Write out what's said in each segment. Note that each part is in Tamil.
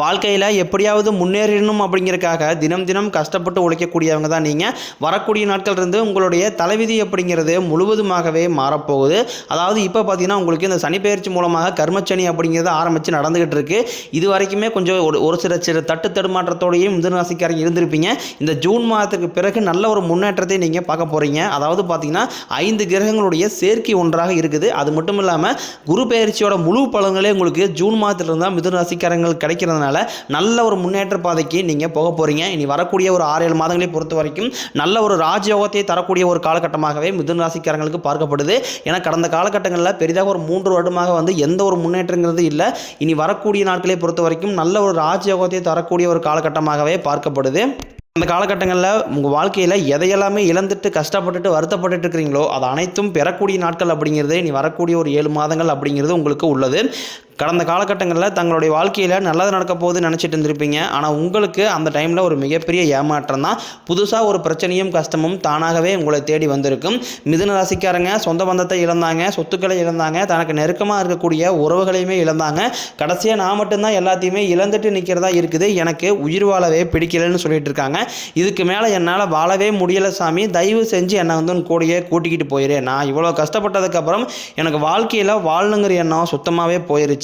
வாழ்க்கையில் எப்படியாவது முன்னேறணும் அப்படிங்கிறதுக்காக தினம் தினம் கஷ்டப்பட்டு உழைக்கக்கூடியவங்க தான் நீங்கள் வரக்கூடிய நாட்கள் இருந்து உங்களுடைய தலைவிதி அப்படிங்கிறது முழுவதுமாகவே மாறப்போகுது. அதாவது இப்போ பார்த்தீங்கன்னா உங்களுக்கு இந்த சனிப்பெயர்ச்சி மூலமாக கர்மச்சனி அப்படிங்கிறது ஆரம்பித்து நடந்துகிட்டு இருக்கு. இது வரைக்குமே கொஞ்சம் ஒரு ஒரு சில சிறு தட்டு தடுமாற்றத்தோடையும் மிதுனராசிக்காரங்க இருந்திருப்பீங்க. இந்த ஜூன் மாதத்துக்கு பிறகு நல்ல ஒரு முன்னேற்றத்தை நீங்கள் பார்க்க போகிறீங்க அதாவது பார்த்தீங்கன்னா ஐந்து கிரகங்களுடைய சேர்க்கை ஒன்றாக இருக்குது. அது மட்டும் இல்லாமல் குரு பெயர்ச்சியோட முழு பலன்களே உங்களுக்கு ஜூன் மாதத்துலேருந்து தான் மிதுனராசிக்காரங்கள் கிடைக்கிறதுனால நல்ல ஒரு முன்னேற்ற பாதைக்கு நீங்கள் போக போகிறீங்க இனி வரக்கூடிய ஒரு ஆறு ஏழு மாதங்களை பொறுத்த வரைக்கும் நல்ல ஒரு ராஜயோகத்தை தரக்கூடிய ஒரு காலகட்டமாகவே மிதுன ராசிக்காரங்களுக்கு பார்க்கப்படுது. ஏன்னா கடந்த காலகட்டங்களில் பெரிதாக ஒரு மூன்று வருடமாக வந்து எந்த ஒரு முன்னேற்றங்கிறது இல்லை. இனி வரக்கூடிய நாட்களை பொறுத்த வரைக்கும் நல்ல ஒரு ராஜயோகத்தை தரக்கூடிய ஒரு காலகட்டமாகவே பார்க்கப்படுது. அந்த காலகட்டங்களில் உங்கள் வாழ்க்கையில் எதையெல்லாமே இழந்துட்டு கஷ்டப்பட்டுட்டு வருத்தப்பட்டுட்டு இருக்கிறீங்களோ அது அனைத்தும் பெறக்கூடிய நாட்கள் அப்படிங்கிறது இனி வரக்கூடிய ஒரு ஏழு மாதங்கள் அப்படிங்கிறது உங்களுக்கு உள்ளது. கடந்த காலகட்டங்களில் தங்களுடைய வாழ்க்கையில் நல்லது நடக்க போகுதுன்னு நினச்சிட்டு இருந்திருப்பீங்க. ஆனால் உங்களுக்கு அந்த டைமில் ஒரு மிகப்பெரிய ஏமாற்றம் தான். புதுசாக ஒரு பிரச்சனையும் கஷ்டமும் தானாகவே உங்களை தேடி வந்திருக்கும். மிதுன ராசிக்காரங்க சொந்த பந்தத்தை இழந்தாங்க சொத்துக்களை இழந்தாங்க தனக்கு நெருக்கமாக இருக்கக்கூடிய உறவுகளையுமே இழந்தாங்க. கடைசியாக நான் மட்டும்தான் எல்லாத்தையுமே இழந்துட்டு நிற்கிறதா இருக்குது. எனக்கு உயிர் வாழவே பிடிக்கலன்னு சொல்லிட்டு இருக்காங்க. இதுக்கு மேலே என்னால் வாழவே முடியலை சாமி. தயவு செஞ்சு என்னை வந்து உன் கூடயே கூட்டிக்கிட்டு போயிரு. நான் இவ்வளோ கஷ்டப்பட்டதுக்கப்புறம் எனக்கு வாழ்க்கையில் வாழணுங்கிற எண்ணம் சுத்தமாகவே போயிருச்சு.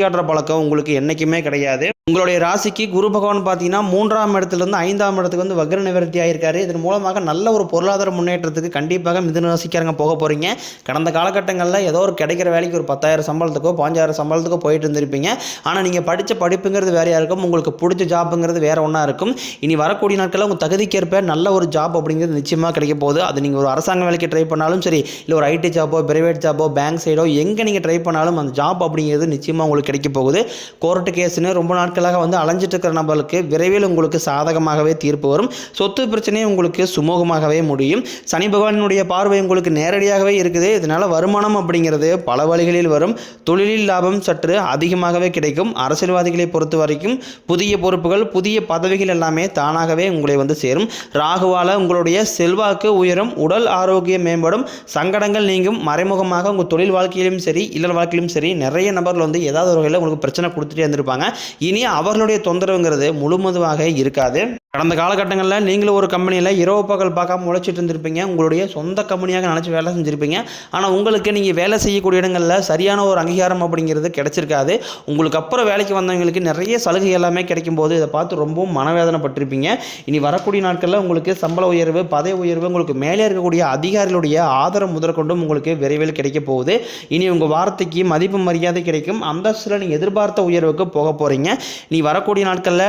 காட்டுற பழக்கம் உங்களுக்கு என்றைக்குமே கிடையாது. உங்களுடைய ராசிக்கு குரு பகவான் பார்த்தீங்கன்னா மூன்றாம் இடத்துலேருந்து ஐந்தாம் இடத்துக்கு வந்து வக்ர நிவர்த்தி ஆயிருக்காரு. இதன் மூலமாக நல்ல ஒரு பொருளாதார முன்னேற்றத்துக்கு கண்டிப்பாக மிதுன ராசிக்காரங்க போக போகிறீங்க கடந்த காலகட்டங்களில் ஏதோ ஒரு கிடைக்கிற வேலைக்கு ஒரு பத்தாயிரம் சம்பளத்துக்கோ பாஞ்சாயிரம் சம்பளத்துக்கோ போயிட்டு இருந்திருப்பீங்க. ஆனால் நீங்கள் படித்த படிப்புங்கிறது வேறையாக இருக்கும். உங்களுக்கு பிடிச்ச ஜாப்புங்கிறது வேற ஒன்றா இருக்கும். இனி வரக்கூடிய நாட்களில் உங்கள் தகுதிக்கேற்ப நல்ல ஒரு ஜாப் அப்படிங்கிறது நிச்சயமாக கிடைக்க போகுது. அது நீங்கள் ஒரு அரசாங்க வேலைக்கு ட்ரை பண்ணாலும் சரி இல்லை ஒரு ஐடி ஜாப்போ பிரைவேட் ஜாப்போ பேங்க் சைடோ எங்கே நீங்கள் ட்ரை பண்ணாலும் அந்த ஜாப் அப்படிங்கிறது நிச்சயமாக உங்களுக்கு கிடைக்க போகுது. கோர்ட்டு கேஸ்னு ரொம்ப நாள் நாட்களாக வந்து அலைஞ்சிட்டு இருக்கிற நபர்களுக்கு விரைவில் உங்களுக்கு சாதகமாகவே தீர்ப்பு வரும். சொத்து பிரச்சனையும் உங்களுக்கு சுமூகமாகவே முடியும். சனி பகவானுடைய பார்வை உங்களுக்கு நேரடியாகவே இருக்குது. இதனால் வருமானம் அப்படிங்கிறது பல வழிகளில் வரும். தொழிலில் லாபம் சற்று அதிகமாகவே கிடைக்கும். அரசியல்வாதிகளை பொறுத்த வரைக்கும் புதிய பொறுப்புகள் புதிய பதவிகள் எல்லாமே தானாகவே உங்களை வந்து சேரும். ராகுவால உங்களுடைய செல்வாக்கு உயரும். உடல் ஆரோக்கியம் மேம்படும். சங்கடங்கள் நீங்கும். மறைமுகமாக உங்கள் தொழில் வாழ்க்கையிலும் சரி இல்லல் வாழ்க்கையிலும் சரி நிறைய நபர்கள் வந்து ஏதாவது ஒரு வகையில் உங்களுக்கு பிரச்சனை கொடுத்துட்டே இருந்திருப்பாங்க. இனி அவர்களுடைய தொந்தரவுங்கிறது முழுமதுவாக இருக்காது. கடந்த காலகட்டங்களில் நீங்களும் ஒரு கம்பெனியில் இரவு பகல் பார்க்காம உழைச்சிட்டு இருந்திருப்பீங்க. உங்களுடைய சொந்த கம்பெனியாக நினச்சி வேலை செஞ்சுருப்பீங்க. ஆனால் உங்களுக்கு நீங்கள் வேலை செய்யக்கூடிய இடங்களில் சரியான ஒரு அங்கீகாரம் அப்படிங்கிறது கிடச்சிருக்காது. உங்களுக்கு அப்புறம் வேலைக்கு வந்தவங்களுக்கு நிறைய சலுகை எல்லாமே கிடைக்கும் போது இதை பார்த்து ரொம்பவும் மனவேதனைப்பட்டிருப்பீங்க. இனி வரக்கூடிய நாட்களில் உங்களுக்கு சம்பள உயர்வு பதவி உயர்வு உங்களுக்கு மேலே இருக்கக்கூடிய அதிகாரிகளுடைய ஆதரவு முதற்கொண்டும் உங்களுக்கு விரைவில் கிடைக்க போகுது. இனி உங்கள் வார்த்தைக்கு மதிப்பு மரியாதை கிடைக்கும். அந்தஸ்தில் நீங்கள் எதிர்பார்த்த உயர்வுக்கு போக போகிறீங்க நீ வரக்கூடிய நாட்களில்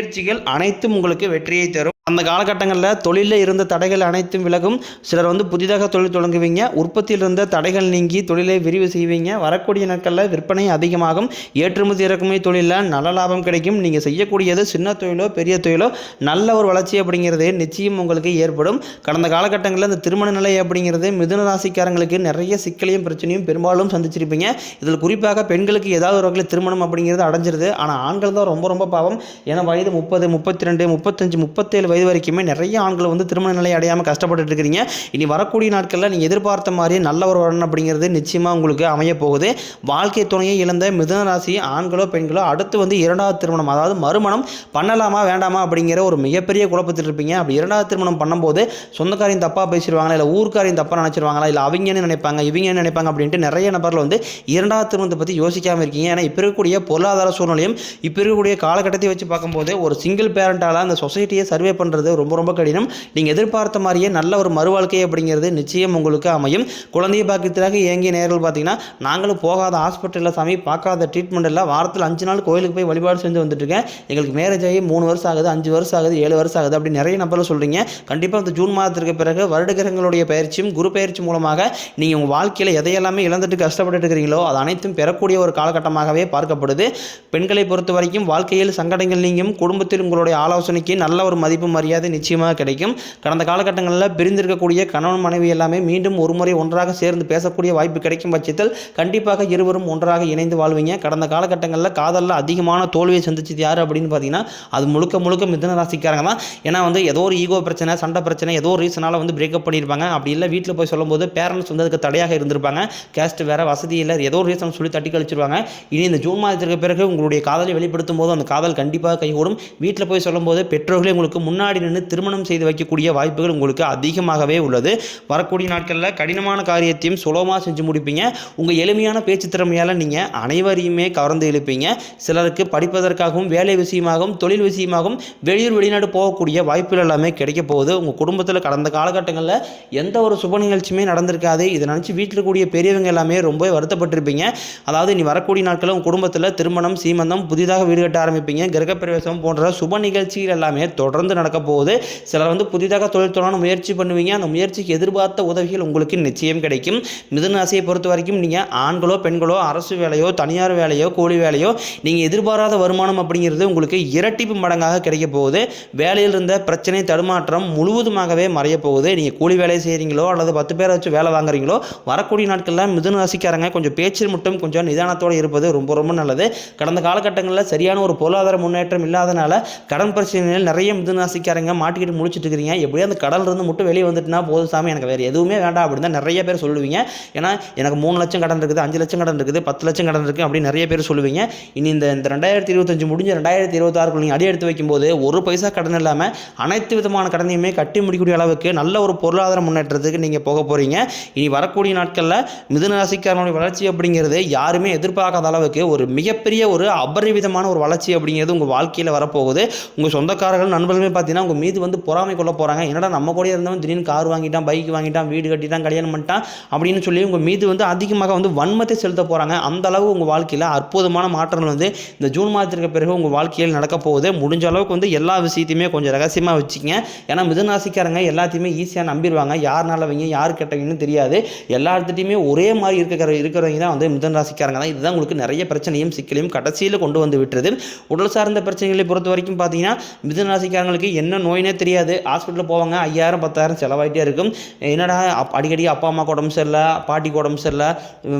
முயற்சிகள் அனைத்தும் உங்களுக்கு வெற்றியை தரும். அந்த காலகட்டங்களில் தொழிலில் இருந்த தடைகள் அனைத்தும் விலகும். சிலர் வந்து புதிதாக தொழில் தொடங்குவீங்க. உற்பத்தியில் இருந்த தடைகள் நீங்கி தொழிலை விரிவு செய்வீங்க. வரக்கூடிய நாட்களில் விற்பனை அதிகமாகும். ஏற்றுமதி இறக்குமதி தொழிலில் நல்ல லாபம் கிடைக்கும். நீங்கள் செய்யக்கூடியது சின்ன தொழிலோ பெரிய தொழிலோ நல்ல ஒரு வளர்ச்சி அப்படிங்கிறது நிச்சயம் உங்களுக்கு ஏற்படும். கடந்த காலகட்டங்களில் இந்த திருமண நிலை அப்படிங்கிறது மிதுன ராசிக்காரங்களுக்கு நிறைய சிக்கலையும் பிரச்சனையும் பெரும்பாலும் சந்திச்சிருப்பீங்க. இதில் குறிப்பாக பெண்களுக்கு ஏதாவது ஒரு வகையில் திருமணம் அப்படிங்கிறது அடைஞ்சிருது. ஆனால் ஆண்கள் தான் ரொம்ப ரொம்ப பாவம். ஏன்னா வயது முப்பது முப்பத்தி ரெண்டு முப்பத்தஞ்சு முப்பத்தேழு வயது வரைக்குமே நிறைய ஆண்கள் வந்து திருமண நிலை அடையாமல் கஷ்டப்பட்டுட்டு இருக்கிறீங்க. இனி வரக்கூடிய நாட்களில் நீங்கள் எதிர்பார்த்த மாதிரியே நல்ல ஒரு அப்படிங்கிறது நிச்சயமாக உங்களுக்கு அமைய போகுது. வாழ்க்கை துணையை இழந்த மிதன ராசி ஆண்களோ பெண்களோ அடுத்து வந்து இரண்டாவது திருமணம் அதாவது மறுமணம் பண்ணலாமா வேண்டாமா அப்படிங்கிற ஒரு மிகப்பெரிய குழப்பத்தில் இருப்பீங்க. அப்படி இரண்டாவது திருமணம் பண்ணும்போது சொந்தக்காரையும் தப்பாக பேசிடுவாங்களா இல்லை ஊர்க்காரையும் தப்பாக நினச்சிருவாங்களா இல்லை அவங்கன்னு நினைப்பாங்க இவங்க என்ன நினைப்பாங்க அப்படின்ட்டு நிறைய நபர்கள் வந்து இரண்டாவது திருமணத்தை பற்றி யோசிக்காமல் இருக்கீங்க. ஏன்னா இப்போ இருக்கக்கூடிய பொருளாதார சூழ்நிலையும் இப்போ இருக்கக்கூடிய காலகட்டத்தை வச்சு பார்க்கும்போது ஒரு சிங்கிள் பேரண்டால் அந்த சொசைட்டியை சர்வே பண்ணுறது ரொம்ப ரொம்ப கடினம். நீங்கள் எதிர்பார்த்த மாதிரியே நல்ல ஒரு மறுவாழ்க்கை அப்படிங்கிறது நிச்சயம் உங்களுக்கு அமையும். குழந்தைய பாக்கியத்திற்காக இயங்கிய நேர்கள் பார்த்தீங்கன்னா நாங்களும் போகாத ஹாஸ்பிட்டலில் சாமி பார்க்காத ட்ரீட்மெண்ட் எல்லாம் வாரத்தில் அஞ்சு நாள் கோயிலுக்கு போய் வழிபாடு செஞ்சு வந்துட்டுருக்கேன் எங்களுக்கு மேரேஜ் ஆகி மூணு வருஷம் ஆகுது அஞ்சு வருஷம் ஆகுது ஏழு வருஷம் ஆகுது அப்படி நிறைய நபர்கள் சொல்கிறீங்க கண்டிப்பாக அந்த ஜூன் மாதத்திற்கு பிறகு வருடகிரகங்களுடைய பயிற்சியும் குரு பயிற்சி மூலமாக நீங்கள் உங்கள் வாழ்க்கையில் எதையெல்லாமே இழந்துட்டு கஷ்டப்பட்டு இருக்கிறீங்களோ அது அனைத்தும் பெறக்கூடிய ஒரு காலகட்டமாகவே பார்க்கப்படுது. பெண்களை பொறுத்த வரைக்கும் வாழ்க்கையில் சங்கடங்கள் நீங்கும் குடும்பத்தில் உங்களுடைய ஆலோசனைக்கு நல்ல ஒரு மதிப்பு மரியாதை நிச்சயமாக கிடைக்கும். கடந்த காலகட்டங்களில் பிரிந்திருக்கக்கூடிய கணவன் மனைவி எல்லாமே மீண்டும் ஒரு முறை ஒன்றாக சேர்ந்து பேசக்கூடிய வாய்ப்பு கிடைக்கும் பட்சத்தில் கண்டிப்பாக இருவரும் ஒன்றாக இணைந்து வாழ்வீங்க. கடந்த காலகட்டங்களில் காதலில் அதிகமான தோல்வியை சந்திச்சது யார் அப்படின்னு பார்த்தீங்கன்னா அது முழுக்க முழுக்க மிதன ராசிக்காரங்க தான். ஏன்னா வந்து ஏதோ ஒரு ஈகோ பிரச்சனை சண்டை பிரச்சனை ஏதோ ஒரு ரீசனால் வந்து பிரேக்கப் பண்ணியிருப்பாங்க. அப்படி இல்லை வீட்டில் போய் சொல்லும்போது பேரண்ட்ஸ் வந்து அதுக்கு தடையாக இருந்திருப்பாங்க. கேஸ்ட் வேறு வசதி இல்லை ஏதோ ஒரு ரீசன் சொல்லி தட்டி கழிச்சிருவாங்க. இனி இந்த ஜூன் மாதத்திற்கு பிறகு உங்களுடைய காதலை வெளிப்படுத்தும் போது அந்த காதல் கண்டிப்பாக கைகூடும். வீட்டில் போய் சொல்லும்போது பெற்றோர்களே உங்களுக்கு முன்னாடி முன்னாடி நின்று திருமணம் செய்து வைக்கக்கூடிய வாய்ப்புகள் உங்களுக்கு அதிகமாகவே உள்ளது. வரக்கூடிய நாட்களில் கடினமான காரியத்தையும் சுலபமாக செஞ்சு முடிப்பீங்க. உங்கள் எளிமையான பேச்சு திறமையால் நீங்கள் அனைவரையுமே கவர்ந்து இழுப்பீங்க. சிலருக்கு படிப்பதற்காகவும் வேலை விஷயமாகவும் தொழில் விஷயமாகவும் வெளியூர் வெளிநாடு போகக்கூடிய வாய்ப்புகள் எல்லாமே கிடைக்க போகுது. உங்கள் குடும்பத்தில் கடந்த காலகட்டங்களில் எந்த ஒரு சுப நிகழ்ச்சியுமே நடந்திருக்காது. இதை நினச்சி வீட்டில் இருக்கக்கூடிய பெரியவங்க எல்லாமே ரொம்ப வருத்தப்பட்டிருப்பீங்க. அதாவது நீ வரக்கூடிய நாட்களில் உங்கள் குடும்பத்தில் திருமணம் சீமந்தம் புதிதாக வீடு கட்ட ஆரம்பிப்பீங்க. கிரகப்பிரவேசம் போன்ற சுப நிகழ்ச்சிகள் எல்லாமே தொடர்ந்து நடக்க போகுது சிலர் வந்து புதிதாக தொழில் தொடங்க முயற்சி பண்ணுவீங்க. அந்த முயற்சிக்கு எதிர்பார்த்த உதவிகள் உங்களுக்கு நிச்சயம் கிடைக்கும். மிதுன ராசியை பொறுத்த வரைக்கும் நீங்கள் ஆண்களோ பெண்களோ அரசு வேலையோ தனியார் வேலையோ கூலி வேலையோ நீங்கள் எதிர்பாராத வருமானம் அப்படிங்கிறது உங்களுக்கு இரட்டிப்பு மடங்காக கிடைக்க போகுது. வேலையில் இருந்த பிரச்சனை தடுமாற்றம் முழுவதுமாகவே மறைய போகுது. நீங்கள் கூலி வேலை செய்கிறீங்களோ அல்லது பத்து பேரை வச்சு வேலை வாங்குறீங்களோ வரக்கூடிய நாட்களில் மிதுன ராசிக்காரங்க கொஞ்சம் பேச்சில் மட்டும் கொஞ்சம் நிதானத்தோடு இருப்பது ரொம்ப ரொம்ப நல்லது. கடந்த காலகட்டங்களில் சரியான ஒரு பொருளாதார முன்னேற்றம் இல்லாதனால கடன் பிரச்சனைகள் நிறைய மிதுன ராசிக்காரங்க மாட்டிக்கிட்டு முடிச்சுட்டு இருக்கிறீங்க எப்படியோ அந்த கடல்ல இருந்து மட்டும் வெளியே வந்துட்டுனா போதும் சாமி எனக்கு வேறு எதுவுமே வேண்டாம் அப்படின்னு தான் நிறைய பேர் சொல்லுவீங்க. ஏன்னா எனக்கு மூணு லட்சம் கடன் இருக்குது அஞ்சு லட்சம் கடன் இருக்குது பத்து லட்சம் கடன் இருக்குது அப்படின்னு நிறைய பேர் சொல்லுவீங்க. இனி இந்த இந்த ரெண்டாயிரத்தி இருபத்தஞ்சு முடிஞ்ச ரெண்டாயிரத்தி இருபத்தாறுக்குள்ள நீங்கள் அடி எடுத்து வைக்கும்போது ஒரு பைசா கடன் இல்லாமல் அனைத்து விதமான கடனையுமே கட்டி முடிக்கக்கூடிய அளவுக்கு நல்ல ஒரு பொருளாதார முன்னேற்றத்துக்கு நீங்கள் போக போகிறீங்க இனி வரக்கூடிய நாட்களில் மிதுன ராசிக்காரனுடைய வளர்ச்சி அப்படிங்கிறது யாருமே எதிர்பார்க்காத அளவுக்கு ஒரு மிகப்பெரிய ஒரு அபரிவிதமான ஒரு வளர்ச்சி அப்படிங்கிறது உங்கள் வாழ்க்கையில் வரப்போகுது. உங்கள் சொந்தக்காரர்கள் நண்பர்களுமே பார்த்தீங்கன்னா உங்கள் மீது வந்து பொறாமை கொள்ள போகிறாங்க என்னடா நம்ம கூட இருந்தவன் திடீர்னு கார் வாங்கிட்டான் பைக் வாங்கிட்டான் வீடு கட்டிட்டான் கல்யாணம் பண்ணிட்டான் அப்படின்னு சொல்லி உங்கள் மீது வந்து அதிகமாக வந்து வன்மத்தை செலுத்த போகிறாங்க அந்த அளவு உங்கள் வாழ்க்கையில் அற்புதமான மாற்றங்கள் வந்து இந்த ஜூன் மாதத்திற்கு பிறகு உங்கள் வாழ்க்கையில் நடக்க போகுது. முடிஞ்ச அளவுக்கு வந்து எல்லா விஷயத்தையுமே கொஞ்சம் ரகசியமாக வச்சுக்கங்க. ஏன்னா மிதுனாசிக்காரங்க எல்லாத்தையுமே ஈஸியாக நம்பிடுவாங்க. யார் நல்லவங்க யார் கெட்டவங்கன்னு தெரியாது. எல்லா இடத்துலையுமே ஒரே மாதிரி இருக்கிற இருக்கிறவங்க தான் வந்து மிதன் ராசிக்காரங்க தான். இதுதான் உங்களுக்கு நிறைய பிரச்சனையும் சிக்கலையும் கடைசியில் கொண்டு வந்து விட்டுறது உடல் சார்ந்த பிரச்சனைகளை பொறுத்த வரைக்கும் பார்த்தீங்கன்னா மிதன் ராசிக்காரங்களுக்கு என்ன நோயினே தெரியாது. ஹாஸ்பிட்டலில் போவாங்க ஐயாயிரம் பத்தாயிரம் செலவாகிட்டே இருக்கும். என்னடா அப் அடிக்கடி அப்பா அம்மா உடம்பு சரியில்லை பாட்டிக்கு உடம்பு சரியில்லை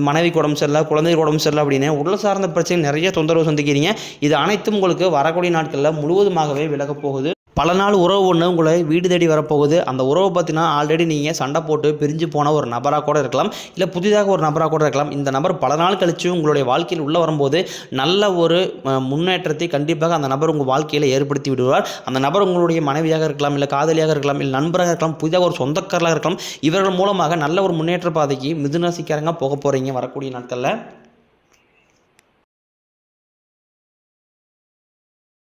மனைவிக்கு உடம்பு சரியில்லை குழந்தைக்கு உடம்பு சரியில்லை அப்படின்னு உடல் சார்ந்த பிரச்சனை நிறைய தொந்தரவு சந்திக்கிறீங்க. இது அனைத்தும் உங்களுக்கு வரக்கூடிய நாட்களில் முழுவதுமாகவே விலகப் போகுது. பல நாள் உறவு ஒன்று உங்களை வீடு தேடி வரப்போகுது. அந்த உறவை பார்த்தீங்கன்னா ஆல்ரெடி நீங்கள் சண்டை போட்டு பிரிஞ்சு போன ஒரு நபராக கூட இருக்கலாம். இல்லை புதிதாக ஒரு நபராக கூட இருக்கலாம். இந்த நபர் பல நாள் கழித்து உங்களுடைய வாழ்க்கையில் உள்ளே வரும்போது நல்ல ஒரு முன்னேற்றத்தை கண்டிப்பாக அந்த நபர் உங்கள் வாழ்க்கையில் ஏற்படுத்தி விடுவார். அந்த நபர் உங்களுடைய மனைவியாக இருக்கலாம் இல்லை காதலியாக இருக்கலாம் இல்லை நண்பராக இருக்கலாம் புதிதாக ஒரு சொந்தக்காரராக இருக்கலாம். இவர்கள் மூலமாக நல்ல ஒரு முன்னேற்ற பாதைக்கு மிதுனராசிக்காரங்க போக போகிறீங்க வரக்கூடிய நாட்களில்.